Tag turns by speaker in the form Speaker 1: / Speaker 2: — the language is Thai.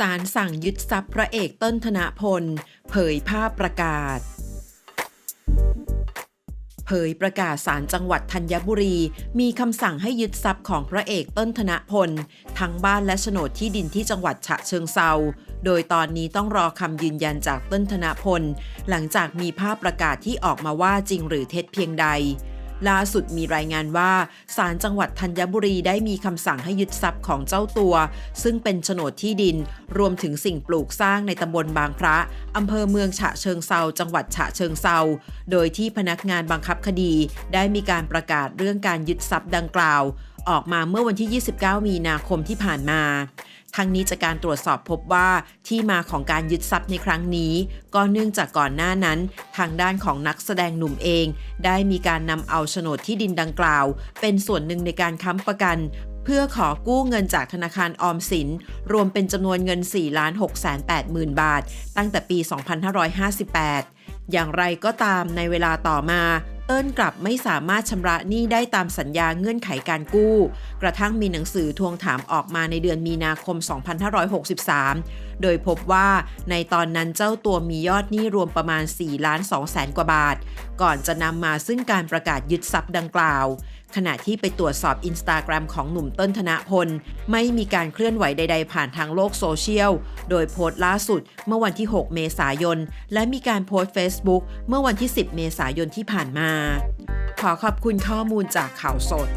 Speaker 1: ศาลสั่งยึดทรัพย์พระเอกเต้นธนพล เผยภาพประกาศ เผยประกาศศาลจังหวัดธัญบุรี มีคำสั่งให้ยึดทรัพย์ของพระเอกต้นธนพล ทั้งบ้านและโฉนดที่ดินที่จังหวัดฉะเชิงเซาโดยตอนนี้ต้องรอคำยืนยันจากต้นธนพล หลังจากมีภาพประกาศที่ออกมาว่าจริงหรือเท็จเพียงใด ล่าสุดมีรายงานว่าศาลจังหวัดธัญบุรีได้มีคำสั่งให้ยึดทรัพย์ของเจ้าตัว ซึ่งเป็นโฉนดที่ดิน รวมถึงสิ่งปลูกสร้างในตำบลบางพระอำเภอเมืองฉะเชิงเซาจังหวัดฉะเชิงเซาโดยที่พนักงานบังคับคดี ได้มีการประกาศเรื่องการยึดทรัพย์ดังกล่าว ออกมาเมื่อวันที่ 29 มีนาคมที่ผ่านมา ทั้งนี้จากการตรวจสอบพบว่าที่มาของการยึดทรัพย์ในครั้งนี้ ก็เนื่องจากก่อนหน้านั้น ทางด้านของนักแสดงหนุ่มเอง ได้มีการนำเอาโฉนดที่ดินดังกล่าว เป็นส่วนหนึ่งในการค้ำประกันเพื่อขอกู้เงินจากธนาคารออมสิน รวมเป็นจำนวนเงิน 4 6 8 0 0 0 0บาท ตั้งแต่ปี 2558 อย่างไรก็ตามในเวลาต่อมา เติ้ลกลับไม่สามารถชำระหนี้ได้ตามสัญญาเงื่อนไขการกู้ กระทั่งมีหนังสือทวงถามออกมาในเดือนมีนาคม 2563 โดยพบว่าในตอนนั้นเจ้าตัวมียอดหนี้รวมประมาณ4ล้าน2แสนกว่าบาท ก่อนจะนำมาซึ่งการประกาศยึดทรัพย์ดังกล่าว ขณะที่ไปตรวจสอบอินสตาแกรมของหนุ่มต้นธนพล ไม่มีการเคลื่อนไหวใด ๆ ผ่านทางโลกโซเชียล โดยโพสต์ล่าสุดเมื่อวันที่ 6 เมษายน และมีการโพสต์ Facebook เมื่อวันที่ 10 เมษายนที่ผ่านมา ขอขอบคุณข้อมูลจากข่าวสด